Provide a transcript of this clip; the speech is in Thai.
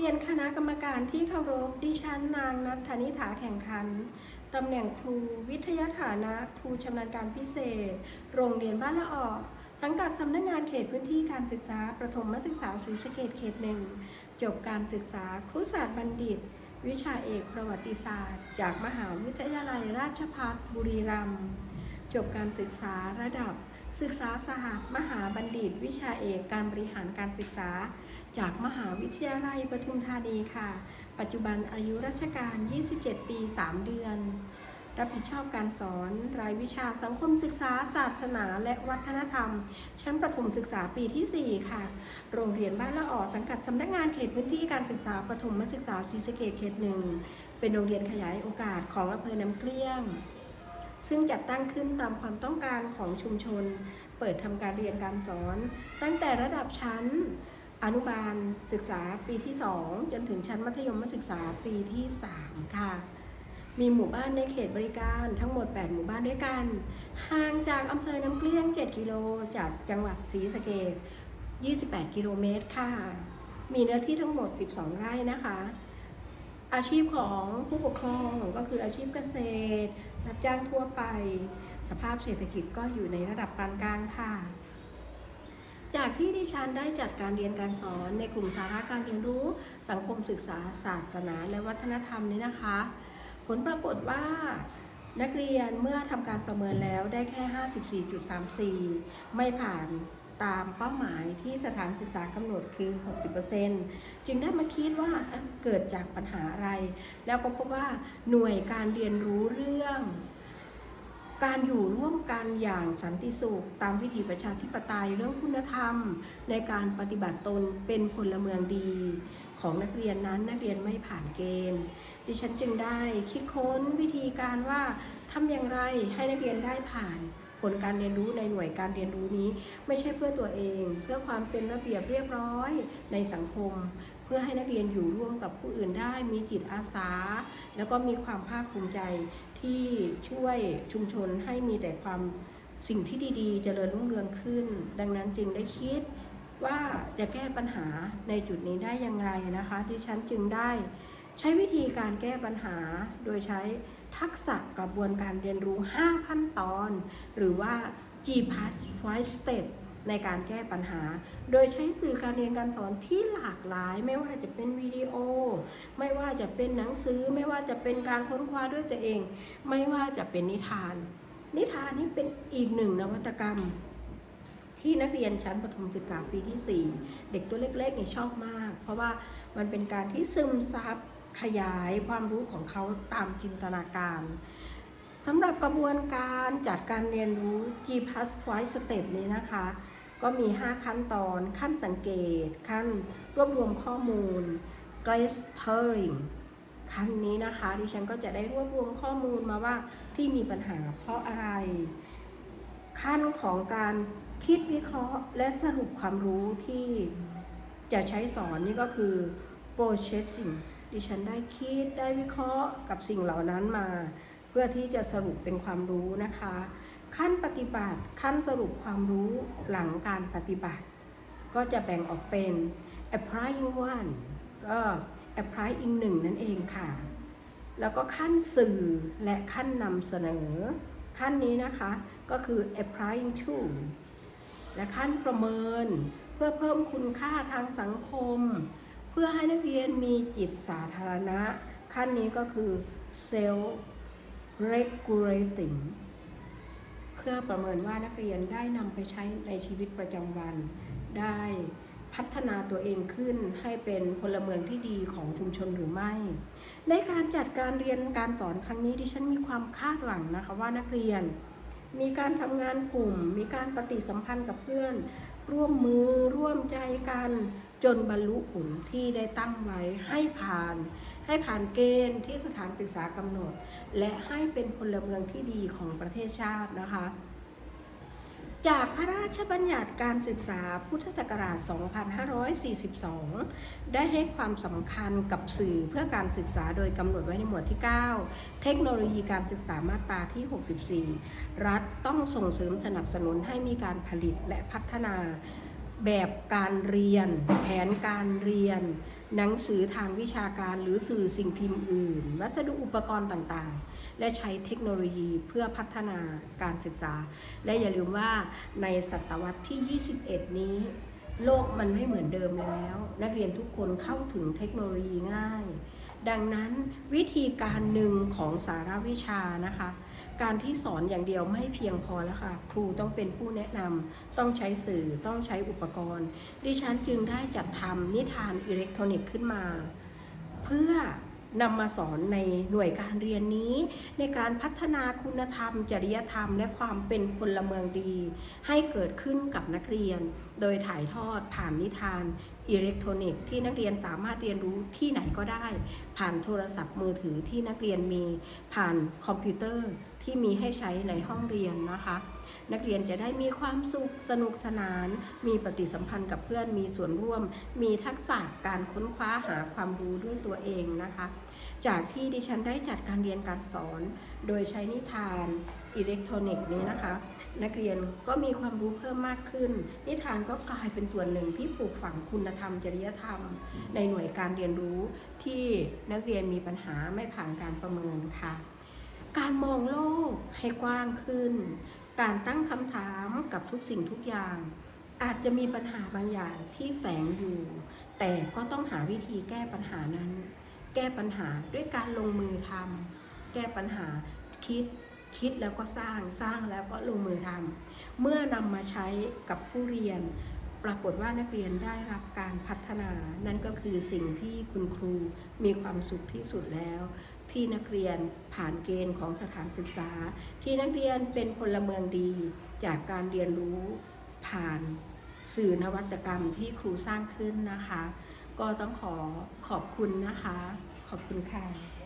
เรียนคณะกรรมการที่เคารพดิฉันนางนัทธนิถาแข่งขันตำแหน่งครูวิทยาฐานะครูชำนาญการพิเศษ โรงเรียนบ้านละออก สังกัดสำนักงานเขตพื้นที่การศึกษา ประถมศึกษาศรีสะเกดเขตหนึ่งจบการศึกษาครุศาสตร์บัณฑิต วิชาเอกประวัติศาสตร์ จากมหาวิทยาลัยราชภัฏบุรีรัมย์จบการศึกษาระดับ ศึกษาสหมหาบัณฑิต วิชาเอกการบริหารการศึกษา จากมหาวิทยาลัยปทุมธานีค่ะ ปัจจุบันอายุราชการ 27 ปี 3 เดือน รับผิดชอบการสอน รายวิชาสังคมศึกษา ศาสนา และวัฒนธรรม ชั้นประถมศึกษาปีที่ 4 ค่ะ โรงเรียนบ้านละออสังกัดสำนักงานเขตพื้นที่การศึกษาประถมศึกษาศรีสะเกดเขตหนึ่ง เป็นโรงเรียนขยายโอกาสของอำเภอน้ำเกลี้ยงซึ่งจัดตั้งขึ้นตามความต้องการของชุมชน เปิดทำการเรียนการสอน ตั้งแต่ระดับชั้น อนุบาลศึกษาปีที่ 2 จนถึงชั้นมัธยมศึกษาปีที่ 3 ค่ะ มีหมู่บ้านในเขตบริการทั้งหมด 8 หมู่บ้านด้วยกัน ห่างจากอำเภอน้ำเกลี้ยง 7 กิโล จากจังหวัดศรีสะเกษ28 กิโลเมตรค่ะ มีเนื้อที่ทั้งหมด 12 ไร่นะคะ อาชีพของผู้ปกครองก็คืออาชีพเกษตร รับจ้างทั่วไป สภาพเศรษฐกิจก็อยู่ในระดับปานกลางค่ะ จากที่ดิฉันได้จัดการเรียนการสอนในกลุ่มสาระการเรียนรู้ สังคมศึกษาศาสนา และวัฒนธรรมนี้นะคะ ผลปรากฏว่านักเรียนเมื่อทำการประเมินแล้วได้แค่ 54.34 ไม่ผ่านตามเป้าหมายที่สถานศึกษากำหนดคือ 60%จึงได้มาคิดว่าเอ๊ะเกิดจากปัญหาอะไร แล้วก็พบว่าหน่วยการเรียนรู้เรื่อง การอยู่ร่วมกันอย่างสันติสุข ตามวิถีประชาธิปไตยเรื่องคุณธรรม ในการปฏิบัติตนเป็นพลเมืองดี ของนักเรียนนั้นนักเรียนไม่ผ่านเกณฑ์ ดิฉันจึงได้คิดค้นวิธีการว่าทำอย่างไรให้นักเรียนได้ผ่านผลการเรียนรู้ในหน่วยการเรียนรู้นี้ ไม่ใช่เพื่อตัวเอง เพื่อความเป็นระเบียบเรียบร้อยในสังคม เพื่อให้นักเรียนอยู่ร่วมกับผู้อื่นได้มีจิตอาสา แล้วก็มีความภาคภูมิใจ ที่ช่วยชุมชนให้มีแต่ความสิ่งที่ดีๆ เจริญรุ่งเรืองขึ้น ดังนั้นจึงได้คิดว่าจะแก้ปัญหาในจุดนี้ได้อย่างไรนะคะที่ฉันจึงได้ใช้วิธีการแก้ปัญหาโดยใช้ทักษะกระบวนการเรียนรู้ 5 ขั้นตอน หรือว่า G Pass 5 Step ในการแก้ปัญหา โดยใช้สื่อการเรียนการสอนที่หลากหลาย ไม่ว่าจะเป็นวิดีโอ ไม่ว่าจะเป็นหนังสือ ไม่ว่าจะเป็นการค้นคว้าด้วยตัวเอง ไม่ว่าจะเป็นนิทาน นิทานนี่เป็นอีกหนึ่งนวัตกรรม ที่นักเรียนชั้นประถมศึกษาปีที่ 4 เด็กตัวเล็กๆนี่ชอบมาก เพราะว่ามันเป็นการที่ซึมซับขยายความรู้ของเขาตามจินตนาการสำหรับกระบวนการจัดการเรียนรู้ G plus 5 step นี้นะคะ ก็มี 5 ขั้นตอน ขั้นสังเกต ขั้นรวบรวมข้อมูล clustering ขั้นนี้นะคะดิฉันก็จะได้รวบรวมข้อมูลมาว่าที่มีปัญหาเพราะอะไร ขั้นของการคิดวิเคราะห์และสรุปความรู้ที่จะใช้สอนนี่ก็คือ processing ดิฉันได้คิดได้วิเคราะห์กับสิ่งเหล่านั้นมา เพื่อที่จะสรุปเป็นความรู้นะคะ ขั้นปฏิบัติขั้นสรุปความรู้หลังการปฏิบัติ ก็จะแบ่งออกเป็น applying one ก็ applying หนึ่งนั่นเองค่ะ แล้วก็ขั้นสื่อและขั้นนำเสนอ ขั้นนี้นะคะก็คือ applying two และขั้นประเมินเพื่อเพิ่มคุณค่าทางสังคม เพื่อให้นักเรียนมีจิตสาธารณะ ขั้นนี้ก็คือ self regulating เพื่อประเมินว่านักเรียนได้นำไปใช้ในชีวิตประจำวัน ได้พัฒนาตัวเองขึ้นให้เป็นพลเมืองที่ดีของชุมชนหรือไม่ ในการจัดการเรียนการสอนครั้งนี้ดิฉันมีความคาดหวังนะคะว่านักเรียน มีการทำงานกลุ่ม มีการปฏิสัมพันธ์กับเพื่อน ร่วมมือร่วมใจกัน จนบรรลุผลที่ได้ตั้งไว้ให้ผ่าน ให้ผ่านเกณฑ์ที่สถานศึกษากำหนด และให้เป็นพลเมืองที่ดีของประเทศชาตินะคะ จากพระราชบัญญัติการศึกษาพุทธศักราช 2542 ได้ให้ความสำคัญกับสื่อเพื่อการศึกษาโดยกำหนดไว้ในหมวดที่ 9 เทคโนโลยีการศึกษามาตราที่ 64 รัฐต้องส่งเสริมสนับสนุนให้มีการผลิตและพัฒนาแบบการเรียน แผนการเรียน หนังสือทางวิชาการหรือสื่อสิ่งพิมพ์อื่น วัสดุอุปกรณ์ต่างๆ และใช้เทคโนโลยีเพื่อพัฒนาการศึกษา และอย่าลืมว่าในศตวรรษที่ 21 นี้ โลกมันไม่เหมือนเดิมแล้ว นักเรียนทุกคนเข้าถึงเทคโนโลยีง่าย ดังนั้นวิธีการหนึ่งของสารวิชานะคะ การที่สอนอย่างเดียวไม่เพียงพอแล้วค่ะ ครูต้องเป็นผู้แนะนำต้องใช้สื่อต้องใช้อุปกรณ์ ดิฉันจึงได้จัดทำนิทานอิเล็กทรอนิกส์ขึ้นมา เพื่อนำมาสอนในหน่วยการเรียนนี้ ในการพัฒนาคุณธรรม จริยธรรม และความเป็นพลเมืองดี ให้เกิดขึ้นกับนักเรียน โดยถ่ายทอดผ่านนิทานอิเล็กทรอนิกส์ที่นักเรียนสามารถเรียนรู้ที่ไหนก็ได้ ผ่านโทรศัพท์มือถือที่นักเรียนมีผ่านคอมพิวเตอร์ ที่มีให้ใช้ในห้องเรียนนะคะ นักเรียนจะได้มีความสุขสนุกสนาน มีปฏิสัมพันธ์กับเพื่อนมีส่วนร่วม มีทักษะการค้นคว้าหาความรู้ด้วยตัวเองนะคะ จากที่ดิฉันได้จัดการเรียนการสอน โดยใช้นิทานอิเล็กทรอนิกส์นี้นะคะ นักเรียนก็มีความรู้เพิ่มมากขึ้น นิทานก็กลายเป็นส่วนหนึ่งที่ปลูกฝังคุณธรรมจริยธรรม ในหน่วยการเรียนรู้ที่นักเรียนมีปัญหาไม่ผ่านการประเมินค่ะ การมองโลกให้กว้างขึ้น การตั้งคำถามกับทุกสิ่งทุกอย่าง อาจจะมีปัญหาบางอย่างที่แฝงอยู่ แต่ก็ต้องหาวิธีแก้ปัญหานั้น แก้ปัญหาด้วยการลงมือทำแก้ปัญหาคิดคิดแล้วก็สร้างสร้างแล้วก็ลงมือทำเมื่อนำมาใช้กับผู้เรียน ปรากฏว่านักเรียนได้รับการพัฒนา นั่นก็คือสิ่งที่คุณครูมีความสุขที่สุดแล้ว ที่นักเรียนผ่านเกณฑ์ของสถานศึกษา ที่นักเรียนเป็นพลเมืองดี จากการเรียนรู้ผ่านสื่อนวัตกรรมที่ครูสร้างขึ้นนะคะ ก็ต้องขอขอบคุณนะคะ ขอบคุณค่ะ